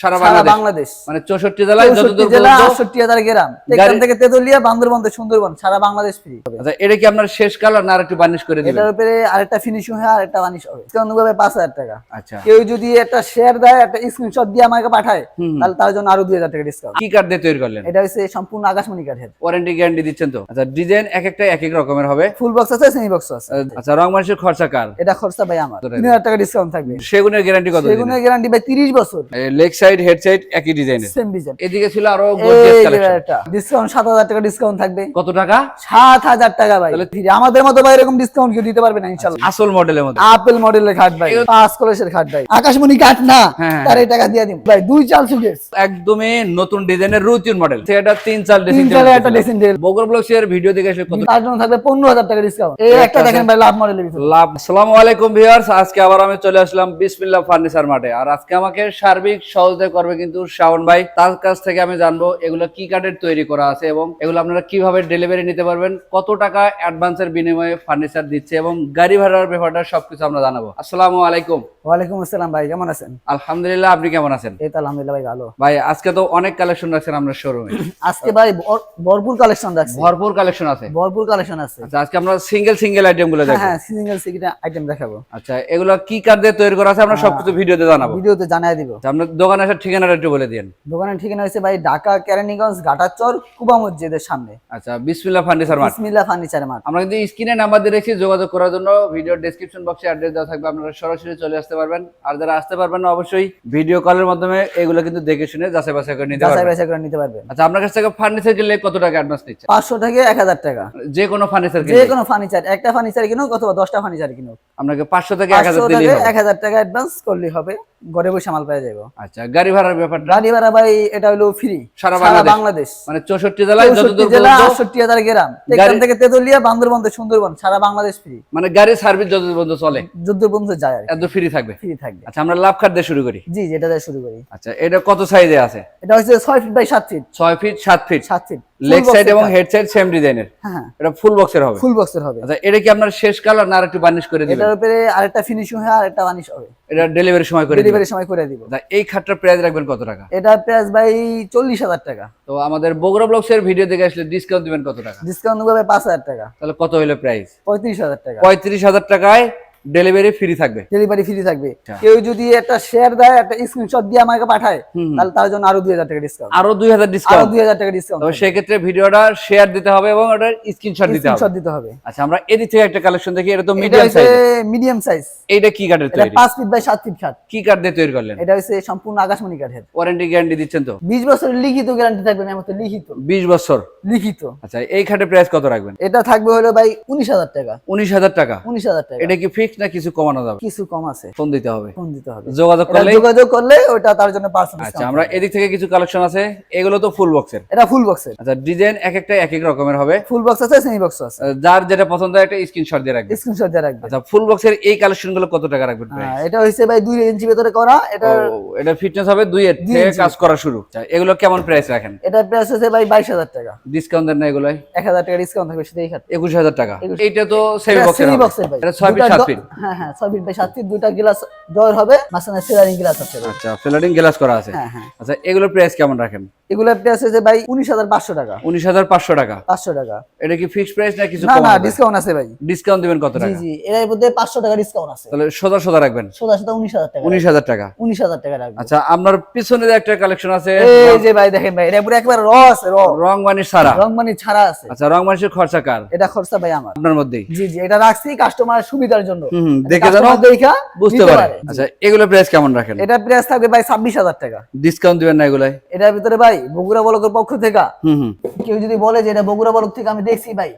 সারা বাংলাদেশ। মানে চৌষট্টি জেলায় জেলা আটষট্টি হাজার গ্রাম। এখান থেকে তেতুলিয়া বান্দরবন সুন্দরবন সারা বাংলাদেশ ফ্রি আচ্ছা এটা কি আপনার শেষ কালার না আর বার্নিশ করে দিবেন? এটার উপরে আরেকটা ফিনিশিং হয় আরেকটা বানিশ হবে। ডিসকাউন্ট পাঁচ হাজার টাকা। আচ্ছা। কেউ যদি একটা শেয়ার দেয় একটা স্ক্রিনশট দিয়ে আমাকে পাঠায় তাহলে তার জন্য আরও দুই হাজার টাকা ডিসকাউন্ট কি কার্ড দিয়ে তৈরি করলেন? এটা হচ্ছে সম্পূর্ণ আকাশমণি কাঠের ওয়ারেন্টি গ্যারান্টি দিচ্ছেন তো? আচ্ছা ডিজাইন এক একটা এক এক রকমের হবে। ফুল বক্স আছে সেমি বক্স আছে। আচ্ছা রং মানুষের খরচা কার? এটা খরচা ভাই আমার। তিন হাজার টাকা ডিসকাউন্ট থাকবে। সেগুনের গ্যারান্টি কত সেগুনের গ্যারান্টি ভাই তিরিশ বছর। লেগ সাইড হেড সাইড একই ডিজাইনের সেম ডিজাইন এদিকে ছিল আরও gorgeous collection। ডিসকাউন্ট সাত হাজার টাকা ডিসকাউন্ট থাকবে। কত টাকা? সাত হাজার টাকা ভাই। তাহলে- আমাদের মতো ভাই এরকম ডিসকাউন্ট কেউ দিতে পারবে না ইনশাল্লাহ। আসল মডেলের মধ্যে। আপেল মডেলের খাট ভাই পাঁচ কলসের খাট ভাই। আকাশমণি না হ্যাঁ। তার এই টাকা দিয়ে দিন ভাই দুই চাল সুকেস একদমই নতুন ডিজাইনের রুচির মডেল সেটা তিন চার ড্রেসিং তিন চালের একটা ড্রেসিং টেবিল বগর ব্লক এর ভিডিও দেখে আসলে কত তার জন্য থাকবে পনেরো হাজার টাকা ডিসকাউন্ট এই একটা দেখেন ভাই লাভ মডেলের ভিতরে। লাভ আসসালামু আলাইকুম ভিউয়ার্স আজকে আবার আমি চলে আসলাম বিসমিল্লাহ ফার্নিচার মাঠে। আর আজকে আমাকে সার্বিক সহযোগিতা করবে কিন্তু শ্রাবণ ভাই, তার কাছ থেকে আমি জানব এগুলো কি কার্ডের তৈরি করা আছে এবং এগুলো আপনারা কীভাবে ডেলিভারি নিতে পারবেন, কত টাকা অ্যাডভান্সের বিনিময়ে ফার্নিচার দিচ্ছে এবং গাড়ি ভাড়ার ব্যাপারটা সবকিছু আমরা জানাব। আসসালামু আলাইকুম। ওয়ালাইকুম আসসালাম ভাই কেমন আছেন? আলহামদুলিল্লাহ আপনি কেমন আছেন? এই তো আলহামদুলিল্লাহ ভাই ভালো। ভাই আজকে তো অনেক কালেকশন রাখছেন আপনার শোরুমে আজকে ভাই ভরপুর কালেকশন রাখছি। ভরপুর কালেকশন আছে? ভরপুর কালেকশন আছে। আচ্ছা আজকে আমরা সিঙ্গেল সিঙ্গেল আইটেমগুলো হ্যাঁ দেখব। হ্যাঁ সিঙ্গেল সিঙ্গেল আইটেম দেখাবো। আচ্ছা এগুলো কি কার্ড দিয়ে তৈরি করা আছে আমরা সবকিছু ভিডিওতে জানাব। ভিডিওতে জানাই দিব। আচ্ছা, আপনার দোকানে আসার ঠিকানাটা একটু বলে দিন দোকানের ঠিকানা হচ্ছে ভাই ঢাকা কেরানীগঞ্জ ঘাটাচর কুবা মসজিদের সামনে। আচ্ছা Bismillah furniture mart. Bismillah furniture mart. আমরা কিন্তু স্ক্রিনে নাম্বার দিয়ে রেখেছি যোগাযোগ করার জন্য ভিডিও ডেসক্রিপশন বক্সে অ্যাড্রেস দেওয়া থাকবে। আপনারা সরাসরি চলে আসতে পারবেন। আর যারা আসতে পারবেন না অবশ্যই ভিডিও কলের মাধ্যমে এগুলো কিন্তু দেখে শুনে যাচাই বাছাই করে নিতে যাচাই বাছাই করে নিতে পারবেন। আচ্ছা আপনার কাছ থেকে ফার্নিচার কিনলে কত টাকা অ্যাডভান্স নিচ্ছে? পাঁচশো থেকে এক হাজার টাকা। যে কোনো ফার্নিচার যে কোনো ফার্নিচার একটা ফার্নিচার কিনো অথবা দশটা ফার্নিচার কিনো আপনাকে পাঁচশো থেকে এক হাজার পাঁচশো দিলেই থেকে হবে। এক হাজার টাকা অ্যাডভান্স করলেই হবে। ঘরে বসে মাল পেয়ে যাব আচ্ছা গাড়ি ভাড়ার ব্যাপারটা? গাড়ি ভাড়া ভাই এটা হলো ফ্রি সারা বাংলাদেশ। মানে চৌষট্টি জেলায় চৌষট্টি যতদূর জেলা পর্যন্ত আটষট্টি হাজার গ্রাম। এখান গাড়ি- থেকে তেতুলিয়া বান্দরবন সুন্দরবন সারা বাংলাদেশ ফ্রি মানে গাড়ির সার্ভিস যতদূর পর্যন্ত চলে? যুদ্ধ বন্ধু যায় এত ফ্রি থাকবে? ফ্রি থাকবে। আচ্ছা আমরা লাভ খাট দিয়ে শুরু করি। জি যেটা দিয়ে শুরু করি। আচ্ছা এটা কত সাইজে আছে? এটা হচ্ছে ছয় ফিট বাই সাত ফিট ছয় ফিট সাত ফিট সাত ফিট লেগ সাইড এবং হেড সাইড সেম ডিজাইনের হ্যাঁ এটা ফুল বক্সের হবে? ফুল বক্সের হবে। আচ্ছা এটা কি আপনার শেষ কালার না আর একটু বার্নিশ করে দিবেন? এটার উপরে আরেকটা ফিনিশিং হয় আরেকটা বানিশ হবে। এটা ডেলিভারি সময় করে দিবেন। ডেলিভারির সময় করে দিব। আচ্ছা, এই খাটটার প্রাইস রাখবেন কত টাকা? এটা প্রাইস ভাই চল্লিশ হাজার টাকা। তো আমাদের বগুড়া ব্লগস এর ভিডিও দেখে আসলে ডিসকাউন্ট দিবেন কত টাকা? ডিসকাউন্ট হবে পাঁচ হাজার টাকা। তাহলে কত হলো প্রাইস পঁয়ত্রিশ হাজার টাকা। পঁয়ত্রিশ হাজার টাকায় ডেলিভারি ফ্রি থাকবে। ডেলিভারি ফ্রি থাকবে। আচ্ছা। কেউ যদি একটা শেয়ার দেয় একটা স্ক্রিনশট দিয়ে আমাকে পাঠায় তাহলে তার জন্য আরও দুই হাজার টাকা ডিসকাউন্ট আরও দুই হাজার আরও ডিসকাউন্ট দুই হাজার টাকা ডিসকাউন্ট তবে সেক্ষেত্রে ভিডিওটা শেয়ার দিতে হবে এবং ওটার স্ক্রিনশট দিতে হবে। স্ক্রিনশট দিতে হবে। আচ্ছা আমরা এদিক থেকে একটা কালেকশন দেখি এটা তো এটা মিডিয়াম সাইজ মিডিয়াম সাইজ এইটা কি কাঠের এটা তৈরি? পাঁচ ফিট বাই সাত ফিট খাট কি কাঠ দিয়ে তৈরি করলেন? এটা হচ্ছে সম্পূর্ণ আকাশমণি কাঠের ওয়ারেন্টি গ্যারান্টি দিচ্ছেন তো? বিশ বছরের লিখিত গ্যারান্টি থাকবে না মতো লিখিত। বিশ বছর। লিখিত। আচ্ছা এই খাটের প্রাইস কত রাখবেন? এটা থাকবে হলো ভাই উনিশ হাজার টাকা। উনিশ হাজার টাকা। উনিশ হাজার টাকা। এটা কি ফিক্স না কিছু কমানো যাবে? কিছু কম আছে। ফোন দিতে হবে। ফোন দিতে হবে। যোগাযোগ এটা করলে যোগাযোগ করলে ওটা তার জন্য পার্সেন্ট আচ্ছা আমরা এদিক থেকে কিছু কালেকশন আছে। এগুলো তো ফুল বক্সের এটা ফুল বক্সের আচ্ছা ডিজাইন এক একটা এক এক রকমের হবে। ফুল বক্স আছে সেমি বক্স আছে। যার যেটা পছন্দ একটা স্ক্রিনশট দিয়ে রাখবেন স্ক্রিনশট দিয়ে রাখবে। আচ্ছা ফুল বক্সের এই কালেকশনগুলো কত টাকা রাখবেন হ্যাঁ, এটা হচ্ছে ভাই দুই ইঞ্চি ভেতরে করা। এটা এটা ফিটনেস হবে দুই এর থেকে কাজ করা শুরু। আচ্ছা এগুলো কেমন প্রাইস রাখেন? এটা প্রাইস হচ্ছে ভাই বাইশ হাজার টাকা। ডিসকাউন্ট দেন না এক হাজার টাকা ডিসকাউন্ট থাকবে সেটাই খাট একুশ হাজার টাকা। একুশ। এইটা তো সেমি বক্সের সেমি বক্সের ভাই। এটা ছয় ফিট দুটা সাত দ- ফিট হ্যাঁ হ্যাঁ ছয় ফিট বাই সাত ফিট দুইটা গ্লাস হবে মাঝখানে গ্লাস আছে। আচ্ছা গ্লাস করা আছে। হ্যাঁ হ্যাঁ। আচ্ছা এগুলোর প্রাইস কেমন রাখেন? এগুলোর প্রাইস হচ্ছে ভাই টাকা। উনিশ হাজার পাঁচশো টাকা। পাঁচশো টাকা। এটা কি ফিক্সড প্রাইস না কিছু না কম না ডিসকাউন্ট আছে ভাই। ডিসকাউন্ট দিবেন কত জি টাকা? জি এর মধ্যে পাঁচশো টাকা ডিসকাউন্ট আছে। তাহলে সোজা সোজা রাখবেন। সোজা সোজা উনিশ হাজার টাকা। উনিশ হাজার টাকা। উনিশ হাজার টাকা রাখবে। আচ্ছা আপনার পিছনে যে একটা কালেকশন আছে এই যে ভাই দেখেন ভাই এটা পুরো একবার র আছে র সারা রং মানি ছাড়া আছে। আচ্ছা রং খরচা কার? এটা খরচা ভাই আমার। আপনার মধ্যেই। জি জি এটা রাখছি কাস্টমার সুবিধার জন্য। হুম, দেখে customer দেখা বুঝতে পারে। আচ্ছা এগুলো প্রাইস কেমন রাখেন? এটা প্রাইস থাকবে ভাই ছাব্বিশ হাজার টাকা। ডিসকাউন্ট দিবেন না এগুলাই এটার ভিতরে ভাই বগুড়া বলকের পক্ষ থেকে। কেউ যদি বলে যে এটা বগুড়া বলক থেকে আমি দেখছি ভাই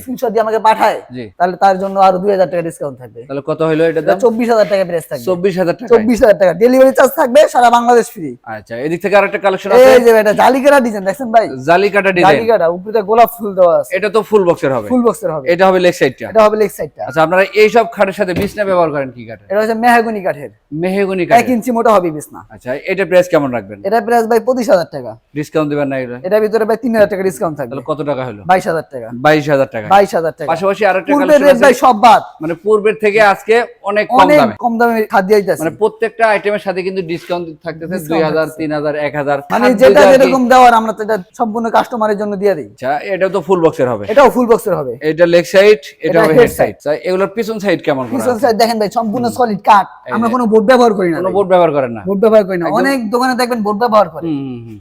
স্ক্রিনশট দিয়ে আমাকে পাঠায় তাহলে তার জন্য আরও দুই হাজার টাকা ডিসকাউন্ট থাকবে। তাহলে কত হইল এটা চব্বিশ হাজার টাকা প্রাইস থাকবে। চব্বিশ হাজার টাকা। চব্বিশ হাজার টাকা। ডেলিভারি চার্জ থাকবে সারা বাংলাদেশ ফ্রি আচ্ছা এদিক থেকে আরেকটা কালেকশন আছে? এই যে এটা জালিকাটা ডিজাইন দেখছেন ভাই? জালি কাটা ডিজাইন জালিকাটা উপরে গোলাপ ফুল দেওয়া আছে। এটা তো ফুল বক্সের হবে। ফুল বক্সের হবে। এটা হবে লেগ সাইডটা এটা হবে লেগ সাইডটা আচ্ছা আপনারা এই সব খাটের সাথে বিছনা ব্যবহার করেন কি কাঠে এটা হচ্ছে মেহাগুনি কাঠের। মেহগুনি কাঠ কাঠে ইঞ্চি মোটা হবে বিছনা। আচ্ছা এটা প্রাইস কেমন রাখবেন? এটা প্রাইস ভাই পঁচিশ হাজার টাকা। ডিসকাউন্ট দিবেন না এটা ভিতরে ভাই তিন হাজার টাকা ডিসকাউন্ট থাকবে। তাহলে কত টাকা হলো? বাইশ হাজার টাকা। বাইশ হাজার টাকা। বাইশ হাজার টাকা। পাশাপাশি আরেকটা পূর্বের রেট ভাই সব বাদ। মানে পূর্বের থেকে আজকে অনেক কম অনেক কম দামে খাদ্য দিতেছে মানে প্রত্যেকটা আইটেমের সাথে কিন্তু ডিসকাউন্ট থাকতেছে Discount দুই হাজার থাকতেছে। তিন হাজার এক হাজার। মানে যেটা যেরকম দেওয়ার আমরা সম্পূর্ণ কাস্টমারের জন্য দিয়ে দিই। আচ্ছা এটাও তো ফুল বক্সের হবে। এটাও ফুল বক্সের হবে। এটা লেগ সাইড এটা এটা হবে হেড সাইড এগুলোর পিছন সাইড কেমন পিছন সাইড দেখেন ভাই সম্পূর্ণ সলিড কাঠ আমরা কোনো বোর্ড ব্যবহার করি না কোনো বোর্ড ব্যবহার করেন না। বোর্ড ব্যবহার করি না। অনেক দোকানে দেখবেন বোর্ড ব্যবহার করে।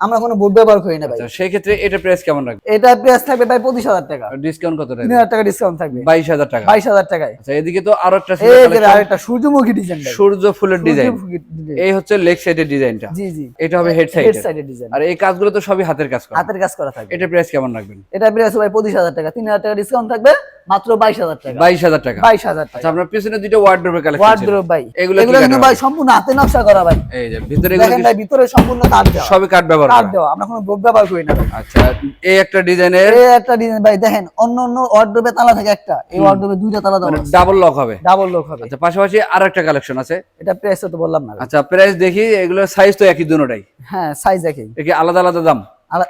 আমরা কোনো বোর্ড ব্যবহার করি না ভাই। আচ্ছা সেই ক্ষেত্রে এটা প্রাইস কেমন রাখবে এটা প্রাইস থাকবে ভাই পঁচিশ হাজার টাকা। ডিসকাউন্ট কত রাখবে হাজার টাকা ডিসকাউন্ট থাকবে। বাইশ হাজার টাকা। বাইশ হাজার টাকায়। আচ্ছা এদিকে তো আরও একটা ছিল এই যে আরেকটা সূর্যমুখী ডিজাইন সূর্য ফুলের ডিজাইন এই হচ্ছে লেগ সাইডের ডিজাইনটা জি জি। এটা হবে হেড হেড সাইড সাইডের ডিজাইন আর এই কাজগুলো তো সবই হাতের কাজ করা। হাতের কাজ করা থাকবে। এটা প্রাইস কেমন রাখবেন? এটা প্রাইস ভাই পঁচিশ হাজার টাকা। তিন হাজার টাকা ডিসকাউন্ট থাকবে। মাত্র বাইশ হাজার টাকা। বাইশ হাজার টাকা। বাইশ হাজার টাকা। আচ্ছা আপনার পিছনে দুটো ওয়ার্ড্রোবের কালেকশন ওয়ার্ড্রোব ভাই। এগুলো এগুলো কিন্তু ভাই সম্পূর্ণ হাতে নকশা করা ভাই। এই যে ভিতরে দেখেন ভাই ভিতরে সম্পূর্ণ দেওয়া। সবই ব্যবহার দেওয়া আমরা কোনো বোর্ড ব্যবহার করি না আচ্ছা এই একটা ডিজাইনের? এই একটা ডিজাইন ভাই দেখেন অন্য অন্য ওয়ার্ডরোবে তালা থাকে একটা। এই ওয়ার্ডরোবে দুইটা তালা দেওয়া মানে ডাবল লক হবে। ডাবল লোক হবে। আচ্ছা পাশাপাশি আর একটা কালেকশন আছে। এটা প্রাইস তো বললাম না। আচ্ছা প্রাইস দেখি এগুলোর সাইজ তো একই দুটোটাই। হ্যাঁ সাইজ একই। আলাদা আলাদা দাম?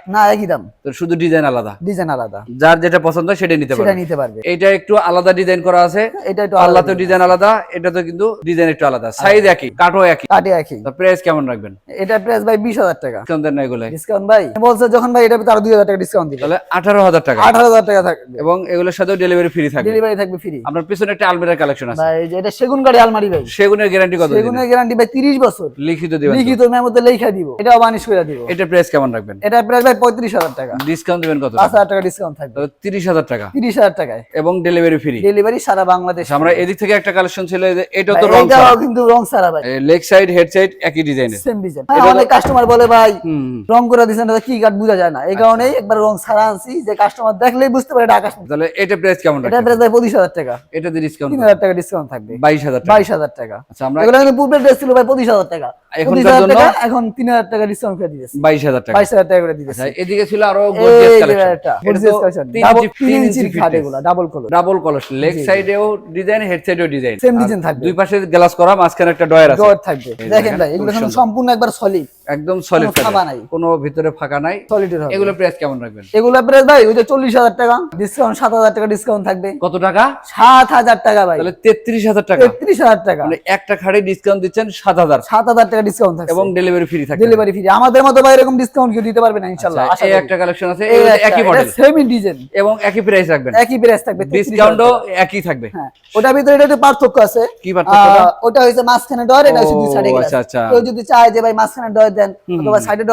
না একই দাম। তো শুধু ডিজাইন আলাদা? ডিজাইন আলাদা। যার যেটা পছন্দ সেটা নিতে সেটা পারবে। নিতে পারবে। এইটা একটু আলাদা ডিজাইন করা আছে। এটা একটু আলাদা তো ডিজাইন আলাদা এটা তো কিন্তু ডিজাইন একটু আলাদা। সাইজ একই কাঠও একই। কাটে একই। তো প্রাইস কেমন রাখবেন? এটা প্রাইস ভাই বিশ হাজার টাকা। ডিসকাউন্ট দেন না এগুলো ডিসকাউন্ট ভাই বলছে যখন ভাই এটা তার দুই হাজার টাকা ডিসকাউন্ট দিবে। তাহলে আঠারো হাজার টাকা। আঠারো হাজার টাকা থাকবে। এবং এগুলোর সাথেও ডেলিভারি ফ্রি থাকবে। ডেলিভারি থাকবে ফ্রি আপনার পিছনে একটা আলমিরার কালেকশন আছে। ভাই এটা সেগুন কাঠি আলমারি ভাই। সেগুনের গ্যারান্টি কত সেগুনের গ্যারান্টি ভাই তিরিশ বছর। লিখিত দিবেন লিখিত মেমোতে লেখা দিব। এটাও বানিশ করে দিব। এটা প্রাইস কেমন রাখবেন? এটা প্রাইস ভাই পঁয়ত্রিশ হাজার টাকা। ডিসকাউন্ট দিবেন কত পাঁচ হাজার টাকা ডিসকাউন্ট থাকবে। তিরিশ হাজার টাকা। তিরিশ হাজার টাকায়। এবং ডেলিভারি ফ্রি ডেলিভারি সারা বাংলাদেশ। আমরা এদিক থেকে একটা কালেকশন ছিল এটাও তো রং কিন্তু রং সারা ভাই। লেগ সাইড হেড সাইড একই ডিজাইনের সেম ডিজাইন অনেক কাস্টমার বলে ভাই। রং করে দিচ্ছেন এটা কি কাঠ বোঝা যায় না। এই কারণেই একবার রং সারা আনছি যে কাস্টমার দেখলেই বুঝতে পারে এটা আকাশ। তাহলে এটা প্রাইস কেমন এটা প্রাইস ভাই পঁচিশ হাজার টাকা। এটা ডিসকাউন্ট তিন হাজার টাকা ডিসকাউন্ট থাকবে। বাইশ হাজার টাকা। বাইশ হাজার টাকা। আচ্ছা আমরা এগুলো কিন্তু পূর্বের ড্রেস ছিল ভাই পঁচিশ হাজার টাকা? এখন তিন হাজার টাকা ডিসকাউন্ট করে দিয়েছে বাইশ হাজার টাকা। বাইশ হাজার টাকা করে আচ্ছা এদিকে ছিল আরও গর্জিয়াস কালেকশন তিন ইঞ্চির খাট ডাবল কলস লেগ সাইডেও ডিজাইন হেড সাইডেও ডিজাইন থাকবে। দুই পাশে গ্লাস করা মাঝখানে একটা ডয়ার আছে। থাকবে। দেখেন দেখেন, ভাই এগুলো সম্পূর্ণ একবার সলিড একদম সলিড ফাঁকা নাই। কোনো ভিতরে ফাঁকা নাই। সলিডের হবে। এগুলো প্রাইস কেমন রাখবেন? এগুলো প্রাইস ভাই ওই যে চল্লিশ হাজার টাকা। ডিসকাউন্ট সাত হাজার টাকা ডিসকাউন্ট থাকবে। কত টাকা? সাত হাজার টাকা ভাই। তাহলে তেত্রিশ হাজার টাকা। তেত্রিশ হাজার টাকা। মানে একটা খাড়ি ডিসকাউন্ট দিচ্ছেন সাত হাজার। সাত হাজার টাকা ডিসকাউন্ট থাকবে এবং ডেলিভারি ফ্রি ডেলিভারি ফ্রি আমাদের মতো ভাই এরকম ডিসকাউন্ট কেউ দিতে পারবে না ইনশাল্লাহ। আচ্ছা, এই একটা কালেকশন আছে একই মডেল same ডিজাইন এবং একই প্রাইস রাখবেন। একই প্রাইস থাকবে ডিসকাউন্টও একই থাকবে। হ্যাঁ ওটার ভিতরে এটা একটু পার্থক্য আছে। কি পার্থক্যটা? আহ, ওটা হচ্ছে মাঝখানে ডর এটা দুই সাইডে আচ্ছা, আচ্ছা। কেউ যদি চায় যে ভাই মাঝখানে ডর দেন অথবা সাইডে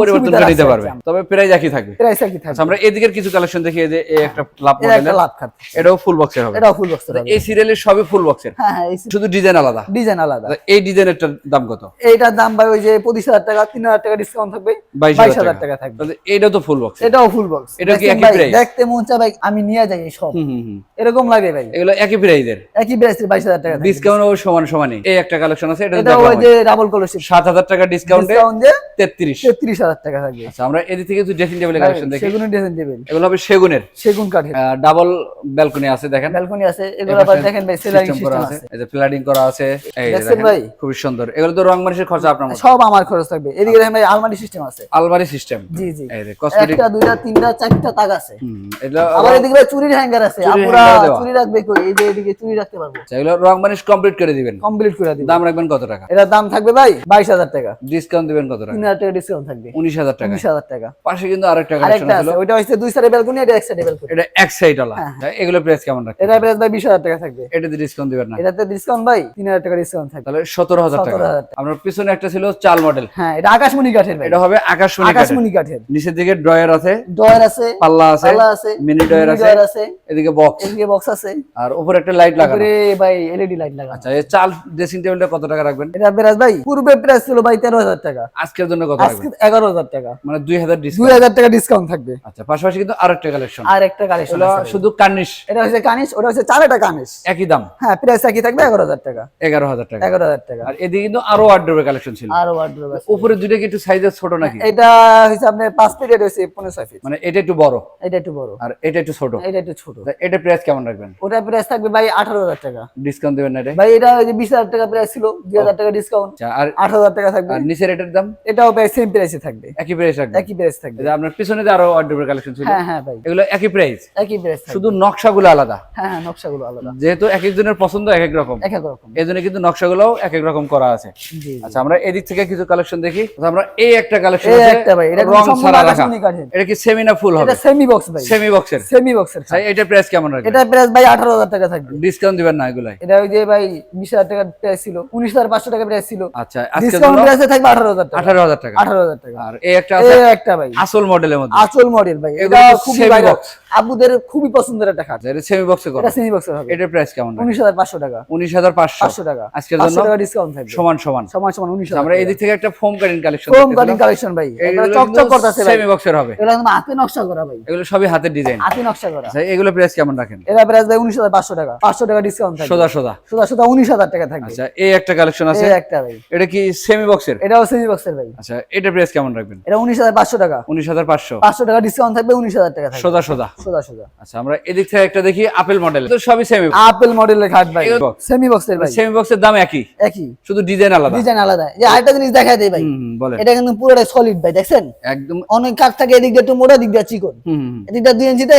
পরিবর্তন করে নিতে পারবে। তবে প্রাইস একই থাকবে। প্রাইস একই আচ্ছা থাকবে আমরা এদিকের কিছু কালেকশন দেখি এই যে এই একটা লাভ এটা একটা লাভ খাত এটাও ফুল বক্সের হবে। এটাও ফুল বক্স হবে। এই সিরিয়ালের সবই ফুল বক্সের হ্যাঁ হ্যাঁ শুধু ডিজাইন আলাদা? ডিজাইন আলাদা। এই ডিজাইনেরটার দাম কত? এইটার দাম ভাই ওই যে পঁচিশ হাজার টাকা তিন হাজার টাকা ডিসকাউন্ট থাকবে। বাইশ বাইশ হাজার হাজার টাকা। টাকা থাকবে। তাহলে এইটাও তো ফুল বক্স এটাও ফুল বক্স এটা কি একই price? দেখতে মন চায় ভাই আমি নিয়ে যাই সব। হুম হুম হুম। এরকম লাগে ভাই। এগুলো একই প্রাইজের একই প্রাইস বাইশ হাজার টাকা ডিসকাউন্ট সমান সমানই। এই একটা কালেকশন আছে এটা এটা ওই যে ডাবল সাত হাজার টাকা ডিসকাউন্টে ডিসকাউন্ট যে তেত্রিশ। তেত্রিশ টাকা থাকবে। আচ্ছা আমরা এদিক থেকে কিছু ড্রেসিং টেবিলের কালেকশন দেখি। সেগুনের ডিজাইন দেবেন এগুলো হবে সেগুনের। সেগুন কাঠের। ডাবল ব্যালকনি আছে দেখেন। ব্যালকনি আছে এগুলো আবার দেখেন ভাই সেলারিং সিস্টেম আছে। আছে। এই যে ফ্ল্যাডিং করা আছে এই দেখেন, ভাই? খুবই সুন্দর। এগুলো তো রং খরচা আপনার সব আমার খরচ থাকবে। এদিকে দেখেন ভাই আলমারি সিস্টেম আছে। আলমারি সিস্টেম জি জি। এই যে কসমেটিক একটা দুইটা তিনটা চারটা তাক আছে। আবার এদিকে ভাই চুরির হ্যাঙ্গার আছে। আপুরা চুরি রাখবে কই? এই যে এদিকে চুরি রাখতে পারব। আচ্ছা, এগুলো রং মানুষ কমপ্লিট করে দিবেন। কমপ্লিট করে দিব। দাম রাখবেন কত টাকা? এটার দাম থাকবে ভাই বাইশ হাজার টাকা। ডিসকাউন্ট দিবেন কত টাকা? তিন হাজার টাকা ডিসকাউন্ট থাকবে। উনিশ হাজার টাকা। উনিশ হাজার টাকা। পাশে কিন্তু আরেকটা কালেকশন আছে ওইটা হচ্ছে দুই সাইডে ব্যালকনি এটা এক সাইডে ব্যালকনি এটা এক সাইড ওলা। এগুলো প্রাইস কেমন রাখবেন এটা প্রাইস ভাই বিশ হাজার টাকা থাকবে। এটাতে ডিসকাউন্ট দিবেন না। এটাতে ডিসকাউন্ট ভাই তিন হাজার টাকা ডিসকাউন্ট থাকবে। তাহলে সতেরো হাজার টাকা। 17,000 টাকা। আপনার পিছনে একটা ছিল চাল মডেল হ্যাঁ এটা আকাশমণি কাঠের ভাই। এটা হবে আকাশমণি। আকাশমণি কাঠের। নিচের দিকে ড্রয়ার আছে ডয়ার আছে পাল্লা আছে পাল্লা আছে মিনি ড্রয়ার আছে এদিকে বক্স এদিকে বক্স আছে। আর উপরে একটা লাইট লাগানো। ভাই এলইডি লাইট লাগা আচ্ছা এই চাল ড্রেসিং টেবিলটা কত টাকা রাখবেন? এটা প্রাইস ভাই পূর্বে প্রাইস ছিল ভাই তেরো হাজার টাকা। আজকের জন্য কত আজকে এগারো হাজার টাকা। মানে দুই হাজার দুই হাজার টাকা ডিসকাউন্ট থাকবে। আচ্ছা পাশাপাশি কিন্তু আরেকটা কালেকশন আর একটা কালেকশন শুধু এটা হচ্ছে ওটা হচ্ছে চারটা কানিস একই দাম। হ্যাঁ প্রাইস একই থাকবে এগারো হাজার টাকা। এগারো হাজার টাকা। এগারো হাজার টাকা। আর এদিকে কিন্তু আরও ওয়ার্ড্রোবের কালেকশন ছিল। আর ওয়ার্ড্রোব উপরে দুইটা কি একটু ছোট নাকি? এটা হচ্ছে পাঁচ ফিট এটা হচ্ছে পনেরো ছয় ফিট মানে এটা একটু বড়। এটা একটু বড়। আর এটা একটু ছোট। এটা একটু ছোট। এটা প্রাইস কেমন রাখবেন? ওটা প্রাইস থাকবে ভাই আঠারো হাজার টাকা। ডিসকাউন্ট দেবেন না এটা? ভাই এটা বিশ হাজার টাকা প্রাইস ছিল। দুই হাজার টাকা ডিসকাউন্ট আচ্ছা, আর আট হাজার টাকা থাকবে। আর নিচের এটার দাম এটাও ভাই সেম প্রাইসে থাকবে। একই প্রাইস রাখবেন একই প্রাইস থাকবে। যে আপনার পিছনে যে আরও কালেকশন ছিল হ্যাঁ হ্যাঁ ভাই। এগুলো একই প্রাইস একই প্রাইস শুধু নকশাগুলো আলাদা। হ্যাঁ হ্যাঁ নকশাগুলো আলাদা। যেহেতু এক একজনের পছন্দ এক এক রকম। এক এক রকম। এই জন্য কিন্তু নকশাগুলোও এক এক রকম করা আছে। আচ্ছা আমরা এদিক থেকে কিছু কালেকশন দেখি। আচ্ছা, আমরা এই একটা কালেকশন আছে একটা ভাই, এটা রং ছাড়া রাখা। এটা কি সেমি না ফুল হবে এটা সেমি বক্স ভাই। সেমি বক্সের সেমি বক্সের আচ্ছা এটা প্রাইস কেমন রাখবেন? এটা প্রাইস ভাই আঠারো হাজার টাকা থাকবে। ডিসকাউন্ট দিবেন না এগুলাই। এটা ওই যে ভাই বিশ হাজার টাকা প্রাইস ছিল উনিশ হাজার পাঁচশো টাকা প্রাইস ছিল। আচ্ছা ডিসকাউন্ট প্রাইসে থাকবে আঠারো হাজার টাকা। আঠারো হাজার টাকা। আঠারো হাজার টাকা। আর এই একটা একটা ভাই। আসল মডেলের মধ্যে। আসল মডেল ভাই। এটা খুবই semi আবুদের খুবই পছন্দের একটা খাট। এটা সেমি বক্সে করা সেমি বক্সের হবে। এটার প্রাইস কেমন উনিশ হাজার পাঁচশো টাকা। উনিশ হাজার পাঁচশো। পাঁচশো টাকা। আজকের জন্য? টাকা ডিসকাউন্ট থাকবে। সমান সমান। সমান সমান উনিশ আচ্ছা, আমরা এদিক থেকে একটা foam cutting collection home cutting collection ভাই। এগুলো চকচক করতেছে সেমি বক্সের হবে। এগুলো হাতে নকশা করা ভাই। এগুলো সবই হাতের ডিজাইন হাতে নকশা করা। আচ্ছা এগুলো প্রাইস কেমন রাখেন? এটা প্রাইস ভাই উনিশ হাজার পাঁচশো টাকা। পাঁচশো টাকা ডিসকাউন্ট থাকবে। সোজা সোজা। সোজা সোজা উনিশ হাজার টাকা থাকবে। আচ্ছা এই একটা কালেকশন আছে? একটা ভাই। এটা কি সেমি বক্সের এটাও সেমি বক্সের ভাই। আচ্ছা এটা প্রাইস কেমন রাখবেন? এটা উনিশ হাজার পাঁচশো টাকা। উনিশ হাজার পাঁচশো। পাঁচশো টাকা ডিসকাউন্ট থাকবে উনিশ হাজার টাকা থাকবে। সোজা সোজা। সোজা সোজা। আচ্ছা আমরা এদিক থেকে একটা দেখি আপেল মডেল তো সবই সেমি আপেল মডেলের খাট ভাই। সেমি বক্সের ভাই। সেমি বক্সের দাম একই। একই। শুধু ডিজাইন আলাদা। ডিজাইন আলাদা। যে আরেকটা জিনিস দেখাই দেয় ভাই। এটা কিন্তু পুরোটাই সলিড ভাই একদম। অনেক কাঠ থাকে এদিক দিয়ে একটু মোটা দিক দিয়ে চিকন। এদিকটা দুই ইঞ্চি তো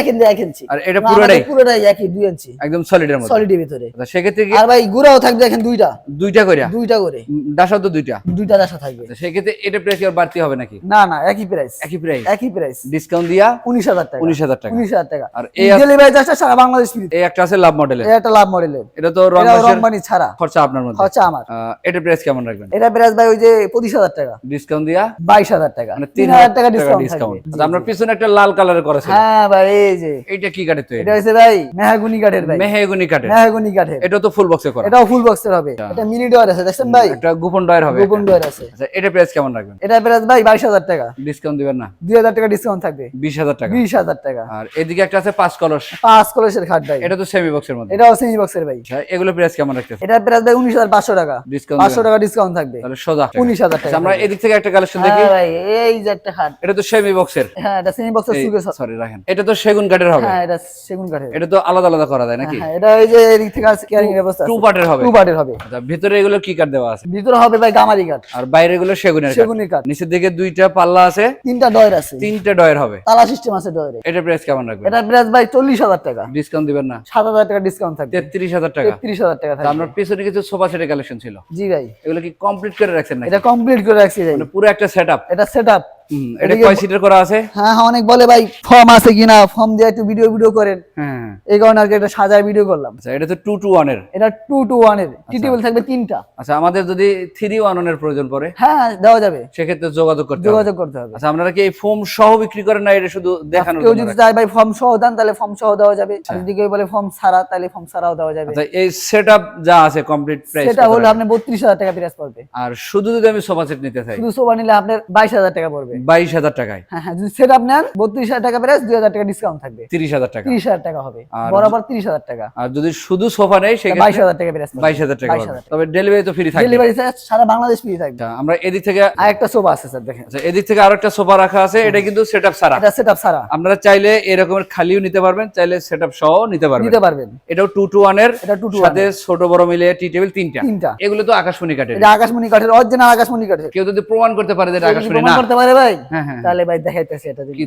আর এটা পুরোটাই পুরোটাই একই দুই ইঞ্চি একদম সলিডের মধ্যে। সলিডের ভিতরে। আচ্ছা সেক্ষেত্রে আর ভাই গুড়াও থাকবে দেখেন দুইটা। দুইটা কইরা? দুইটা করে। ডাসা তো দুইটা। দুইটা দাসা থাকবে। সেক্ষেত্রে এটা প্রাইস আর বাড়তি হবে নাকি? না না একই প্রাইস একই প্রাইস একই প্রাইস ডিসকাউন্ট দিয়া উনিশ হাজার টাকা। উনিশ হাজার টাকা। উনিশ হাজার টাকা। আর এই ডেলিভারি চার্জটা সারা বাংলাদেশ ফ্রি এই একটা আছে লাভ মডেলের এটা লাভ মডেলের এটা তো রংবানি ছাড়া। খরচা আপনার মধ্যে। হচ্ছে আমার। এটার প্রাইস কেমন রাখবেন? এটা প্রাইস ভাই ওই যে পঁচিশ হাজার টাকা। ডিসকাউন্ট দিয়া বাইশ হাজার টাকা। মানে তিন হাজার টাকা ডিসকাউন্ট আচ্ছা আপনার পিছনে একটা লাল কালারের করেছে হ্যাঁ ভাই এই যে। এইটা কি কাঠের তৈরি? এটা ভাই মেহাগুনি কাঠের ভাই। মেহেগুনি কাঠের মেহাগুনি কাঠের এটা তো ফুল বক্সে করা। এটাও ফুল বক্সের হবে। এটা মিনি ডোর আছে দেখছেন ভাই? একটা গোপন ডয়ের হবে গোপন ডোর আছে। আচ্ছা এটা প্রাইস কেমন রাখবেন? এটা প্রাইস ভাই বাইশ হাজার টাকা। ডিসকাউন্ট দিবেন না? দুই হাজার টাকা ডিসকাউন্ট থাকবে। বিশ হাজার টাকা। বিশ হাজার টাকা। আর এদিকে একটা আছে পাঁচ কলস। পাঁচ কলসের খাট ভাই। এটা তো সেমি বক্সের মধ্যে। এটাও সেমি বক্সের ভাই। আচ্ছা এগুলো প্রাইস কেমন রাখতেছে এটা প্রাইস ভাই উনিশ হাজার পাঁচশো টাকা। ডিসকাউন্ট পাঁচশো টাকা ডিসকাউন্ট থাকবে। তাহলে সোজা উনিশ হাজার টাকা আচ্ছা, আমরা এদিক থেকে একটা কালেকশন দেখি। হ্যাঁ ভাই এই যে একটা খাট। এটা তো সেমি বক্সের হ্যাঁ এটা সেমি বক্সের সুগে সরি রাখেন। এটা তো সেগুন কাঠের হবে। হ্যাঁ এটা সেগুন কাঠের। এটা তো আলাদা আলাদা করা যায় নাকি? হ্যাঁ এটা এই যে এদিক থেকে আছে ক্যারিং ব্যবস্থা টু পার্টের হবে। টু পার্টের হবে। আচ্ছা ভিতরে এগুলো কি কাঠ দেওয়া আছে? ভিতরে হবে ভাই গামারি কাঠ। আর বাইরে এগুলো সেগুনের সেগুনের কাঠ। নিচের দিকে দুইটা পাল্লা আছে তিনটা ডয়ের আছে। তিনটা ডয়ের হবে। তালা সিস্টেম আছে ডয়ের। এটা প্রাইস কেমন রাখবেন? এটা প্রাইস ভাই চল্লিশ হাজার টাকা। ডিসকাউন্ট দিবেন না? সাত হাজার টাকা ডিসকাউন্ট থাকবে। তেত্রিশ হাজার টাকা। তেত্রিশ হাজার টাকা তা থাকবে। আপনার পিছনে কিছু সোফা সেটের কালেকশন ছিল। জি ভাই। এগুলো কি কমপ্লিট করে রাখছেন নাকি? এটা কমপ্লিট করে রাখছি ভাই। মানে পুরো একটা সেট আপ এটা সেট আপ এটা কয় সিটের করা আছে? হ্যাঁ হ্যাঁ অনেক বলে ভাই ফর্ম আছে কিনা ফর্ম দিয়ে একটু ভিডিও ভিডিও করেন। হ্যাঁ। এই কারণে আর কি সাজায় ভিডিও করলাম। আচ্ছা এটা তো টু টু ওয়ানের এটা টু টু ওয়ানের টি টেবিল থাকবে তিনটা। আচ্ছা আমাদের যদি থ্রি ওয়ানের প্রয়োজন পড়ে? হ্যাঁ দেওয়া যাবে। সেক্ষেত্রে যোগাযোগ করতে যোগাযোগ করতে হবে। আচ্ছা আপনারা কি এই ফোম সহ বিক্রি করেন না এটা শুধু দেখানোর কেউ যদি চায় ভাই ফর্ম সহ দেন তাহলে ফর্ম সহ দেওয়া যাবে। যদি কেউ বলে ফর্ম ছাড়া তাহলে ফর্ম ছাড়াও দেওয়া যাবে। আচ্ছা এই সেটআপ যা আছে কমপ্লিট প্রাইস সেটা হলো আপনি বত্রিশ হাজার টাকা প্রাইস পড়বে। আর শুধু যদি আমি সোফা সেট নিতে চাই? শুধু সোফা নিলে আপনার বাইশ হাজার টাকা পড়বে। বাইশ হাজার টাকায়। হ্যাঁ হ্যাঁ যদি সেট আপনার বত্রিশ হাজার টাকা প্রাইস দুই হাজার টাকা ডিসকাউন্ট থাকবে। তিরিশ হাজার টাকা। তিরিশ হাজার টাকা হবে। বরাবর তিরিশ হাজার টাকা। আর যদি শুধু সোফা নেই বাইশ হাজার টাকা প্রাইস বাইশ হাজার টাকা তবে ডেলিভারি তো ফ্রি থাকবে। ডেলিভারি সারা বাংলাদেশ ফ্রি থাকবে। আচ্ছা, আমরা এদিক থেকে সোফা আছে স্যার দেখেন। আচ্ছা এদিক থেকে সোফা রাখা আছে। এটা কিন্তু সেটআপ ছাড়া। এটা সেট আপ ছাড়া। আপনারা চাইলে এরকমের খালিও নিতে পারবেন চাইলে সেটআপ সহ নিতে পারবেন। নিতে পারবেন। এটাও টু টু ওয়ানের এটা টু টু সাথে ছোট বড় মিলে টি টেবিল তিনটা। তিনটা। এগুলো তো আকাশমণি কাঠের এটা আকাশমণি কাঠের অরিজিনাল আকাশমণি কাঠের। কেউ যদি প্রমাণ করতে পারে যে এটা আকাশমণি প্রমাণ না। করতে পারে ভাই হ্যাঁ হ্যাঁ তাহলে ভাই দেখাইতেছে এটা কি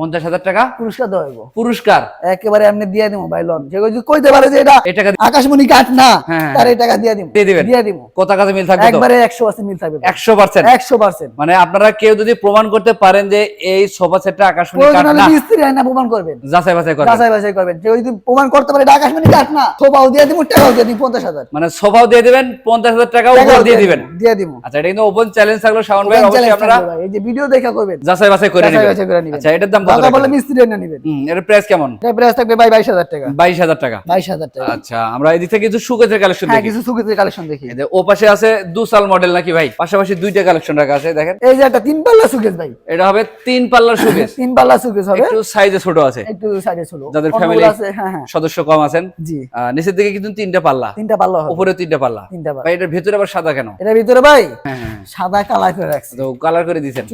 পঞ্চাশ হাজার টাকা? পুরস্কার দেওয়া হইব। পুরস্কার? একেবারে দিয়ে দিব ভাই লোন। যে যদি কইতে পারে যে এটা টাকা আকাশমণি কাঠ না হ্যাঁ, হ্যাঁ। তার এই টাকা দিয়ে দিব। দিয়ে দিবেন। দিয়ে দিব। কত কাজে মিল থাকবে একবারে একশো পার্সেন্ট মিল থাকবে একশো পার্সেন্ট একশো পার্সেন্ট মানে আপনারা কেউ যদি প্রমাণ করতে পারেন যে এই সোফা সেটটা আকাশমণি কাঠ না। মিস্ত্রি প্রমাণ করবেন। যাচাই বাছাই করবেন। যাচাই বাছাই করবেন। যদি প্রমাণ করতে পারে এটা আকাশমণি কাঠ না সোফাও দিয়ে দিব টাকাও দিয়ে দিব মানে সোফাও দিয়ে দিবেন পঞ্চাশ হাজার টাকা উপর দিয়ে দিবেন। দিয়ে দিব। আচ্ছা এটা কিন্তু ওপেন চ্যালেঞ্জ থাকল শাওন ভাই অবশ্যই আপনারা এই যে ভিডিও দেখা করবেন। যাচাই বাছাই করে নেবেন। আচ্ছা এটার দাম কত বলে মিস্ত্রি এনে নিবেন। এর প্রাইস কেমন? এটা প্রাইস থাকবে ভাই বাইশ হাজার টাকা। বাইশ হাজার টাকা। বাইশ হাজার টাকা। আচ্ছা আমরা এদিক থেকে কিছু সুকেজের কালেকশন হ্যাঁ দেখি। কিছু কালেকশন দেখি। এই যে ও পাশে আছে দুসাল মডেল নাকি ভাই? পাশাপাশি দুইটা কালেকশন রাখা আছে দেখেন। এই যে একটা তিন পাল্লা ভাই। এটা হবে তিন পাল্লার সুকেজ তিন পাল্লা হবে। একটু সাইজে ছোট আছে। একটু সাইডে ছিল যাদের আছে হ্যাঁ সদস্য কম আছেন জি। নিচের দিকে কিন্তু তিনটা পাল্লা। তিনটা পাল্লা হবে। উপরে তিনটা পাল্লা। তিনটা পাল্লা। ভাই এটার ভেতরে আবার সাদা কেন? এটার ভিতরে ভাই হ্যাঁ সাদা কালার করে রাখছে। তো কালার করে দিয়েছেন।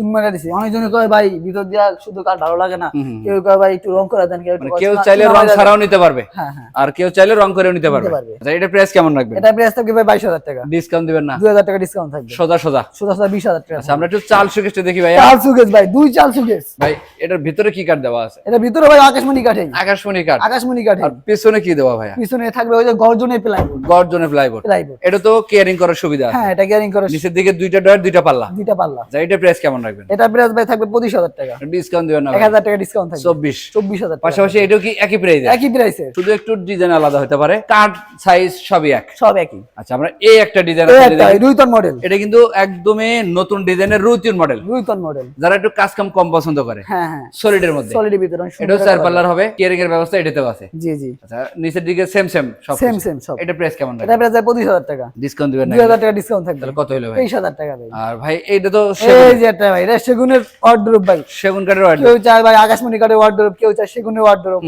দিছে অনেকজনে কয় ভাই ভিতর দিয়া শুধু কাঠ ভালো লাগে না। কেউ কয় ভাই একটু রং করে দেন কেউ মানে কেউ চাইলে রং ছাড়াও নিতে পারবে। হ্যাঁ হ্যাঁ। আর কেউ চাইলে রং করেও নিতে পারবে। আচ্ছা এটা প্রাইস কেমন রাখবেন? এটা প্রাইস থাকবে ভাই বাইশ হাজার টাকা। ডিসকাউন্ট দিবেন না? দুই হাজার টাকা ডিসকাউন্ট থাকবে। সোজা সোজা। সোজা সোজা বিশ হাজার টাকা। আচ্ছা আমরা একটু চাল সুকেশটা দেখি ভাই। চাল সুকেশ ভাই দুই চাল সুকেশ ভাই এটার ভিতরে কি কাঠ দেওয়া আছে? এটা ভিতরে ভাই আকাশমণি কাঠে আকাশমণি কাঠ। আকাশমণি কাঠে আর পিছনে কি দেওয়া ভাইয়া? পিছনে থাকবে ওই যে গর্জনের প্লাইবোর্ড গর্জনে প্লাইবোর্ড এটা তো কেয়ারিং করার সুবিধা হ্যাঁ এটা ক্যারিং করে নিচের দিকে দুইটা ডয়ার দুইটা পাল্লা। দুইটা পাল্লা। আচ্ছা এটা প্রাইস কেমন রাখবেন? এটা প্রাইস ভাই থাকবে পঁচিশ হাজার টাকা। ডিসকাউন্ট দিবেন না এক হাজার টাকা ডিসকাউন্ট থাকবে। চব্বিশ। চব্বিশ হাজার টাকা। পাশাপাশি এটাও কি একই প্রাইস একই প্রাইসে শুধু একটু ডিজাইন আলাদা হতে পারে। কাঠ সাইজ সবই এক। সব একই। আচ্ছা আমরা এই একটা ডিজাইন একটা রুইতন মডেল এটা কিন্তু একদমই নতুন ডিজাইনের রুতিন মডেল রুইতন মডেল যারা একটু কাজ কাম কম পছন্দ করে। হ্যাঁ হ্যাঁ। সলিডের মধ্যে। সলিড ভিতরে এটাও চার পাল্লার হবে কেয়ারিং এর ব্যবস্থা এটাতেও আছে। জি জি। আচ্ছা নিচের দিকে সেম সেম সব সেম সেম সব। এটা প্রাইস কেমন এটা প্রাইস ভাই পঁচিশ হাজার টাকা। ডিসকাউন্ট দিবেন না দুই হাজার টাকা ডিসকাউন্ট থাকবে। তাহলে কত হলো ভাই? তেইশ হাজার টাকা ভাই। আর ভাই এইটা তো এই যে একটা ভাই এটা সেগুনের ওয়ার্ডরোব ভাই। সেগুন কাঠের ওয়ার্ড কেউ চায় ভাই আকাশমণি কাঠের ওয়ার্ডরোব কেউ চায় সেগুনের ওয়ার্ডরোব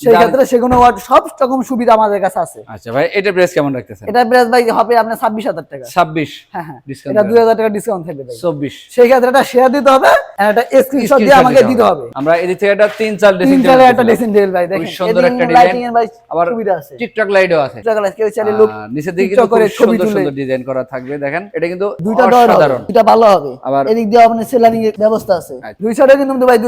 সেই ক্ষেত্রে সেগুনের ওয়ার্ড সব রকম সুবিধা আমাদের কাছে আছে। আচ্ছা ভাই এটা প্রাইস কেমন রাখতেছেন? এটা প্রাইস ভাই হবে আপনার টাকা। ছাব্বিশ। হ্যাঁ হ্যাঁ। এটা টাকা ডিসকাউন্ট থাকবে ভাই। চব্বিশ। সেই ক্ষেত্রে একটা শেয়ার দিতে হবে আর একটা স্ক্রিনশট দিয়ে আমাকে দিতে হবে। আমরা থেকে একটা তিন ড্রেসিং তিন চালের একটা টেবিল ভাই দেখেন। সুন্দর একটা ডিজাইন ভাই আবার সুবিধা আছে। টিকটক লাইটও আছে। টাকা কেউ চাইলে লুক আহ, নিচের দিকে কিন্তু সুন্দর সুন্দর ডিজাইন করা থাকবে দেখেন। এটা কিন্তু দুইটা দুইটা ভালো হবে। আবার- এদিক দিয়ে আপনার সেলারিং এর ব্যবস্থা আছে। আচ্ছা। দুই সাইডে কিন্তু ভাই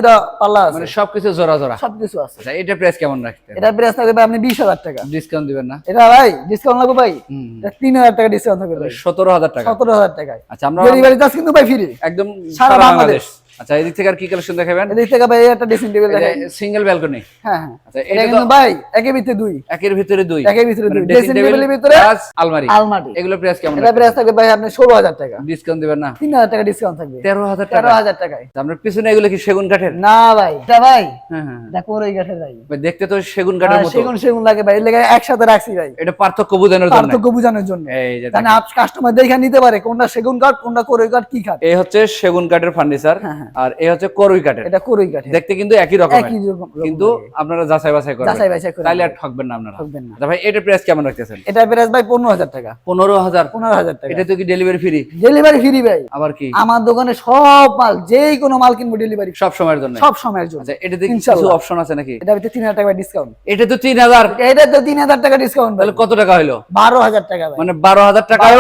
পাল্লা আছে। মানে সবকিছু জোড়া জোড়া। সবকিছু আছে। আচ্ছা এটা প্রাইস কেমন রাখতেন এটা প্রাইস থাকবে আপনি বিশ হাজার টাকা। ডিসকাউন্ট দিবেন না? এটা ভাই ডিসকাউন্ট লাগবে ভাই। হুম। এটা তিন হাজার টাকা ডিসকাউন্ট থাকবে ভাই। সতেরো হাজার টাকা। সতেরো হাজার টাকায়। আচ্ছা আমরা ডেলিভারি চার্জ কিন্তু ভাই ফ্রি একদম সারা বাংলাদেশ। আচ্ছা এদিক থেকে আর কি কালেকশন দেখাবেন? এদিক থেকে ভাই একটা ড্রেসিং টেবিল দেখেন সিঙ্গেল ব্যালকনি হ্যাঁ হ্যাঁ। আচ্ছা এটা কিন্তু ভাই একের ভিতরে দুই। একের ভিতরে দুই। একের ভিতরে মানে দুই। ড্রেসিং টেবিলের ভিতরে plus আলমারি। আলমারি। এগুলো প্রাইস কেমন এটা প্রাইস থাকবে ভাই আপনি ষোলো হাজার টাকা। ডিসকাউন্ট দিবেন না? তিন হাজার টাকা ডিসকাউন্ট থাকবে। তেরো হাজার তেরো টাকা হাজার টাকায়। আপনার পিছনে এগুলো কি সেগুন কাঠের? না ভাই এটা ভাই। হ্যাঁ হ্যাঁ এটা কোরই কাঠের ভাই। ভাই, দেখতে তো সেগুন কাঠের হ্যাঁ, মতো। সেগুন সেগুন লাগে ভাই। লেগে একসাথে রাখছি ভাই। এটা পার্থক্য বোঝানোর জন্য। পার্থক্য বোঝানোর জন্য। এই যে আপ কাস্টমার দেখে নিতে পারে কোনটা সেগুন কাঠ কোনটা কোরই কাঠ কি কাঠ। এই হচ্ছে সেগুন কাঠের ফার্নিচার হ্যাঁ, হ্যাঁ। আর এই হচ্ছে করুই কাঠের। এটা কোরই কাঠের। দেখতে কিন্তু একই রকমের। একই রকম কিন্তু আপনারা যাচাই বাছাই করবেন। যাচাই বাছাই তাইলে আর ঠকবেন না আপনারা। ঠকবেন না। আচ্ছা ভাই এটা প্রাইস কেমন রাখতেছেন? এটা প্রাইস ভাই পনেরো হাজার টাকা। পনেরো হাজার। পনেরো হাজার টাকা। এটা তো কি ডেলিভারি ফ্রি ডেলিভারি ফ্রি ভাই। আবার কি? আমার দোকানে সব মাল যেই কোনো মাল কিনবো ডেলিভারি সব সময়ের জন্য? সব সময়ের জন্য। আচ্ছা এটাতে কিছু অপশন আছে নাকি? এটা ভিতরে তিন হাজার টাকা ডিসকাউন্ট এটা তো তিন হাজার। এটা তো তিন হাজার টাকা ডিসকাউন্ট তাহলে কত টাকা হলো বারো হাজার টাকা ভাই। মানে বারো হাজার টাকায়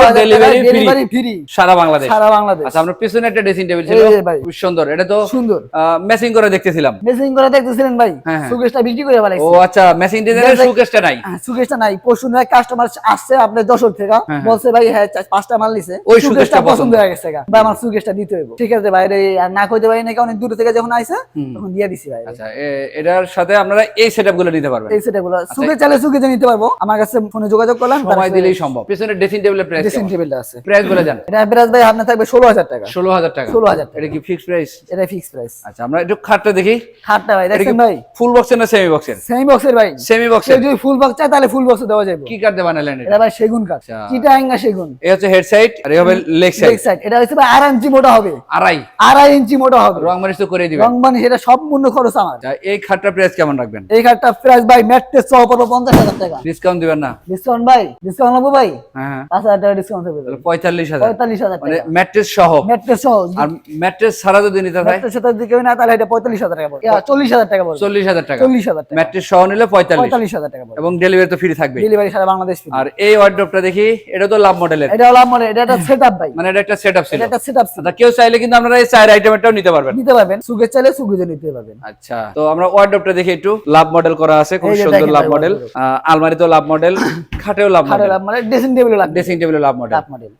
ডেলিভারি ফ্রি সারা বাংলাদেশ। সারা বাংলাদেশ। আচ্ছা আমরা পিছনে একটা ড্রেসিং টেবিল ছিল। খুব সুন্দর। এটা তো সুন্দর। ম্যাচিং করে দেখতেছিলাম। মেসিং করে দেখতেছিলেন ভাই? হ্যাঁ, হ্যাঁ। সুকেশটা বিক্রি করে ও আচ্ছা ম্যাচিং ডিজাইনের সুকেসটা নাই? হ্যাঁ, সুকেশটা নাই। পরশু নয় কাস্টমার আসছে আপনার দশক থেকে। বলছে ভাই হ্যাঁ পাঁচটা মাল নিছে। ওই সুকেশটা সুকেশটা পছন্দ। হয়ে গেছে। ভাই আমার সুকেশটা দিতে হইব। ঠিক আছে ভাই আর না কইতে পারি নাকি অনেক দূর থেকে যখন আইছে তখন দিয়ে দিছি ভাই। আচ্ছা এটার সাথে আপনারা এই সেটআপগুলো নিতে পারবেন। এই সেটা গুলো সুকে চালে সুকেশে নিতে পারব। আমার কাছে ফোনে যোগাযোগ করলাম সময় দিলেই সম্ভব। পিছনে ড্রেসিং টেবিলের প্রাইস ড্রেসিং টেবিলটা আছে। প্রাইস বলে যান এটা প্রাইস ভাই আপনার থাকবে ষোলো হাজার টাকা। ষোলো হাজার টাকা। 16,000 টাকা। এটা কি ফিক্সড প্রাইস এটা ফিক্স প্রাইস আচ্ছা আমরা একটু খাটটা দেখি। খাটটা ভাই এটা দেখছেন ভাই? ফুল বক্সের না সেমি বক্সের সেমি বক্সের ভাই। সেমি বক্সের যদি ফুল বক্স চায় তাহলে ফুল বক্স দেওয়া যাবে। কি দিয়ে বানালেন এটা? এটা ভাই সেগুন কাঠ। আচ্ছা। চিটাঙ্গা সেগুন। এই হচ্ছে হেড সাইড আর এই হবে লেগ সাইড লেগ সাইড এটা হচ্ছে ভাই আড়াই ইঞ্চি মোটা হবে। আড়াই। আড়াই ইঞ্চি মোটা হবে। রং মারিচ তো করে দিবেন। রং মানে সেটা সম্পূর্ণ খরচ আমার। আচ্ছা এই খাটটার প্রাইস কেমন রাখবেন? এই কাঠটা প্রাইস ভাই ম্যাট্রেস সহ পড়ব পঞ্চাশ হাজার টাকা। ডিসকাউন্ট দিবেন না? ডিসকাউন্ট ভাই ডিসকাউন্ট লাগবো ভাই? হ্যাঁ হ্যাঁ। পাঁচ হাজার টাকা ডিসকাউন্ট হবে। তাহলে পঁয়তাল্লিশ হাজার। পঁয়তাল্লিশ হাজার মানে টাকা। ম্যাট্রেস সহ। ম্যাট্রেস সহ। আর ম্যাট্রেস ছাড়া যদি নিতে চায় ম্যাট্রেস সাথে দিকে না তাহলে এটা পঁয়তাল্লিশ হাজার টাকা পড়বে। চল্লিশ হাজার টাকা পড়বে। চল্লিশ হাজার টাকা। চল্লিশ হাজার টাকা। ম্যাট্রেস সহ নিলে পঁয়তাল্লিশ। পঁয়তাল্লিশ হাজার টাকা পড়বে। এবং ডেলিভারি তো ফ্রি থাকবে। ডেলিভারি সারা বাংলাদেশ free। আর এই ওয়ার্ড্রপটা দেখি এটা তো লাভ মডেলের এটা হলো আমার এটা একটা সেট ভাই। মানে এটা একটা সেটআপ ছিল। এটা একটা সেট আপ আচ্ছা কেউ চাইলে কিন্তু আপনারা এই চার আইটেমটাও নিতে পারবেন। নিতে পারবেন। সুগের চাইলে সুগেজে নিতে পারবেন। আচ্ছা তো আমরা ওয়ার্ড্রপটা দেখি একটু। লাভ মডেল করা আছে খুব সুন্দর লাভ মডেল আলমারিতেও লাভ মডেল খাটেও লাভ মডেল মানে ড্রেসিং ড্রেসিং টেবিলে লাভ মডেল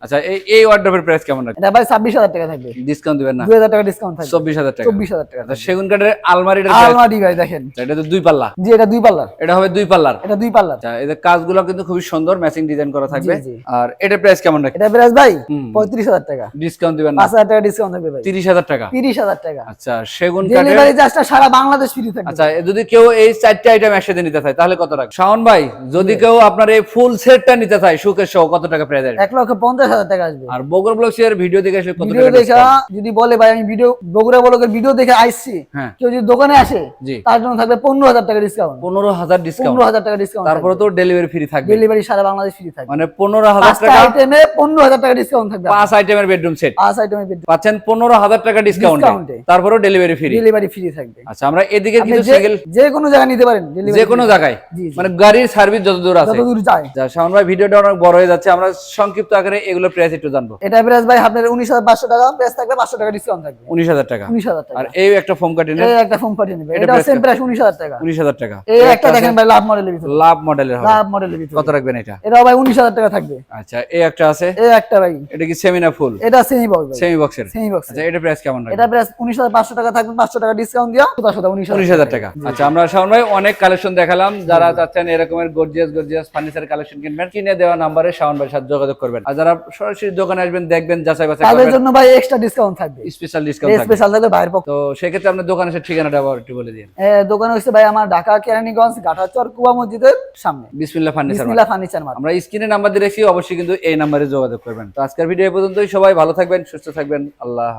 আচ্ছা এই এই ওয়ার্ড্রপের প্রাইস কেমন রাখবেন এটা ভাই ছাব্বিশ হাজার টাকা থাকবে। ডিসকাউন্ট দিবেন না। দুই হাজার টাকা ডিসকাউন্ট থাকবে। চব্বিশ হাজার টাকা। চব্বিশ হাজার টাকা সেগুন কাঠের price- আলমারি ভাই দেখেন। এটা তো দুই পাল্লা। জি এটা দুই পাল্লার। এটা হবে দুই পাল্লার। এটা দুই পাল্লার। আচ্ছা এদের কাজগুলো কিন্তু খুবই সুন্দর ম্যাচিং ডিজাইন করা থাকবে। আর এটার প্রাইস কেমন রাখবেন এটা প্রাইস ভাই হুম। পঁয়ত্রিশ হাজার টাকা। ডিসকাউন্ট দিবেন না। পাঁচ হাজার টাকা ডিসকাউন্ট থাকবে ভাই। তিরিশ হাজার টাকা। তিরিশ হাজার টাকা। আচ্ছা সেগুন কাঠের ডেলিভারি চার্জটা সারা বাংলাদেশ ফ্রি থাকবে। আচ্ছা যদি কেউ এই চারটে আইটেম একসাথে নিতে চায় তাহলে কত টাকা শাওন ভাই যদি কেউ আপনার এই ফুল সেটটা নিতে চায় সুকের সহ কত টাকা প্রাইস আসবে? এক লক্ষ পঞ্চাশ হাজার টাকা আসবে। আর বগর ব্লগস এর ভিডিও দেখে আসলে কত টাকা যদি বলে ভাই আমি ভিডিও বগুড়া বলকের ভিডিও দেখে আসছি হ্যাঁ। কেউ যদি দোকানে আসে তার জন্য থাকবে পনেরো হাজার টাকা ডিসকাউন্ট পনেরো হাজার ডিসকাউন্ট পনেরো হাজার টাকা ডিসকাউন্ট তারপরে তো ডেলিভারি ফ্রি থাকবে। ডেলিভারি সারা বাংলাদেশ ফ্রি থাকবে। মানে পনেরো হাজার টাকা আইটেমে পনেরো হাজার টাকা ডিসকাউন্ট থাকবে। পাঁচ আইটেমের বেডরুম সেট পাঁচ আইটেমে পাচ্ছেন পনেরো হাজার টাকা ডিসকাউন্ট। তারপরেও ডেলিভারি ফ্রি ডেলিভারি ফ্রি থাকবে। আচ্ছা আমরা এদিকে কিছু যে- সিঙ্গেল যে কোনো জায়গায় নিতে পারেন। যে কোনো জায়গায়। মানে গাড়ির সার্ভিস যত দূর আছে। যতদূর যায়। যা শাওন ভাই ভিডিওটা অনেক বড় হয়ে যাচ্ছে। আমরা সংক্ষিপ্ত আকারে এগুলো প্রাইস একটু জানব। এটা প্রাইস ভাই আপনার উনিশ হাজার পাঁচশো টাকা প্রাইস থাকবে পাঁচশো টাকা ডিসকাউন্ট থাকবে। উনিশ হাজার টাকা। উনিশ হাজার টাকা। আর এই একটা ফোম এই একটা নেবে। এটা সেম প্রাইস উনিশ হাজার টাকা। উনিশ হাজার টাকা। এই একটা দেখেন ভাই লাভ মডেলের ভিতরে। লাভ মডেলের হবে। লাভ মডেলের ভিতরে। কত রাখবেন এটা? এটা ভাই উনিশ হাজার টাকা থাকবে। আচ্ছা এই একটা আছে? এই একটা ভাই। এটা কি ফুল এটা সেমি বক্স ভাই। সেমি বক্সের সেমি বক্স আচ্ছা এটা প্রাইস কেমন এটা প্রাইস উনিশ হাজার পাঁচশো টাকা থাকবে পাঁচশো টাকা ডিসকাউন্ট দিয়া সুতা সুতা উনিশ উনিশ হাজার টাকা। আচ্ছা আমরা শাওন ভাই অনেক কালেকশন দেখালাম। যারা চাচ্ছেন এরকমের গর্জিয়াস গর্জিয়াস ফার্নিচার কালেকশন কিনবেন কিনে দেওয়া নাম্বারে শাওন ভাই সাথে যোগাযোগ করবেন। আর যারা সরাসরি দোকানে আসবেন দেখবেন যাচাই বাছাই তাদের জন্য ভাই এক্সট্রা ডিসকাউন্ট থাকবে। স্পেশাল ডিসকাউন্ট স্পেশাল থাকবে ভাইয়ের পক্ষ তো সেক্ষেত্রে আপনার দোকানে এসে ঠিকানাটা আবার একটু বলে দিন। দোকানে হচ্ছে ভাই আমার ঢাকা কেরানীগঞ্জ গাঠাচর কুয়া মসজিদের সামনে। বিসমিল্লাহ ফার্নিচার বিসমিল্লাহ ফার্নিচার আমরা স্ক্রিনে নাম্বার দিয়ে রেখে অবশ্যই কিন্তু এই নাম্বারে যোগাযোগ করবেন। তো আজকের ভিডিও পর্যন্ত পর্যন্তই সবাই ভালো থাকবেন সুস্থ থাকবেন আল্লাহ